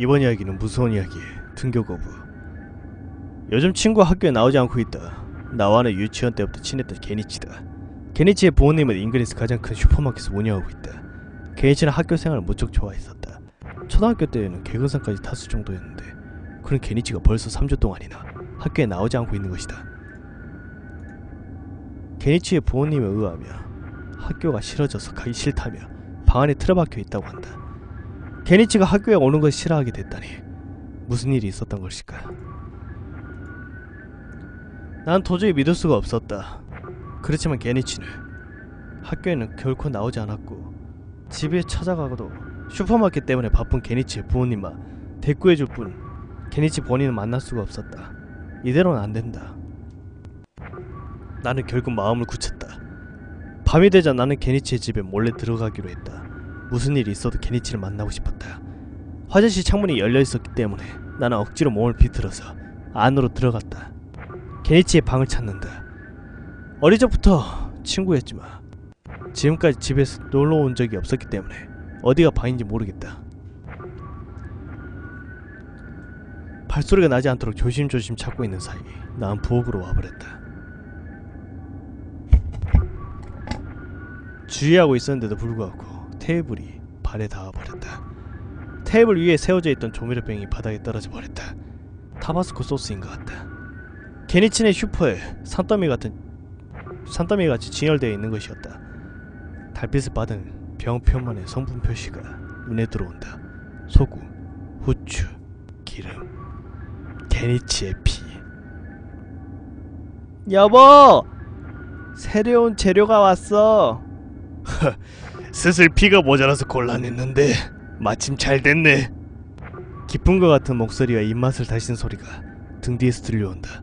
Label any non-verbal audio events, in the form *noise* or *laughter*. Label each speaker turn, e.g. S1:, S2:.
S1: 이번 이야기는 무서운 이야기에 등교 거부. 요즘 친구가 학교에 나오지 않고 있다. 나와는 유치원 때부터 친했던 게니치다. 게니치의 부모님은 인근에서 가장 큰 슈퍼마켓을 운영하고 있다. 게니치는 학교 생활을 무척 좋아했었다. 초등학교 때에는 개근상까지 탔을 정도였는데 그런 게니치가 벌써 3주 동안이나 학교에 나오지 않고 있는 것이다. 게니치의 부모님에 의하면 학교가 싫어져서 가기 싫다며 방 안에 틀어박혀 있다고 한다. 게니치가 학교에 오는 걸 싫어하게 됐다니 무슨 일이 있었던 것일까? 난 도저히 믿을 수가 없었다. 그렇지만 게니치는 학교에는 결코 나오지 않았고 집에 찾아가고도 슈퍼마켓 때문에 바쁜 게니치의 부모님만 대꾸해줄 뿐 게니치 본인은 만날 수가 없었다. 이대로는 안 된다. 나는 결국 마음을 굳혔다. 밤이 되자 나는 게니치의 집에 몰래 들어가기로 했다. 무슨 일이 있어도 게니치를 만나고 싶었다. 화장실 창문이 열려 있었기 때문에 나는 억지로 몸을 비틀어서 안으로 들어갔다. 게니치의 방을 찾는다. 어릴 적부터 친구였지만 지금까지 집에서 놀러 온 적이 없었기 때문에 어디가 방인지 모르겠다. 발소리가 나지 않도록 조심조심 찾고 있는 사이 난 부엌으로 와버렸다. 주의하고 있었는데도 불구하고 테이블이 발에 닿아버렸다. 테이블 위에 세워져 있던 조미료병이 바닥에 떨어져 버렸다. 타바스코 소스인 것 같다. 게니친의 슈퍼에 산더미 같은 산더미 같이 진열되어 있는 것이었다. 달빛을 받은 병 표면의 성분 표시가 눈에 들어온다. 소금, 후추, 기름, 게니치의 피. 여보, 새로운 재료가 왔어. *laughs* 슬슬 피가 모자라서 곤란했는데 마침 잘 됐네. 것 같은 목소리와 입맛을 다신 소리가 등 뒤에서 들려온다.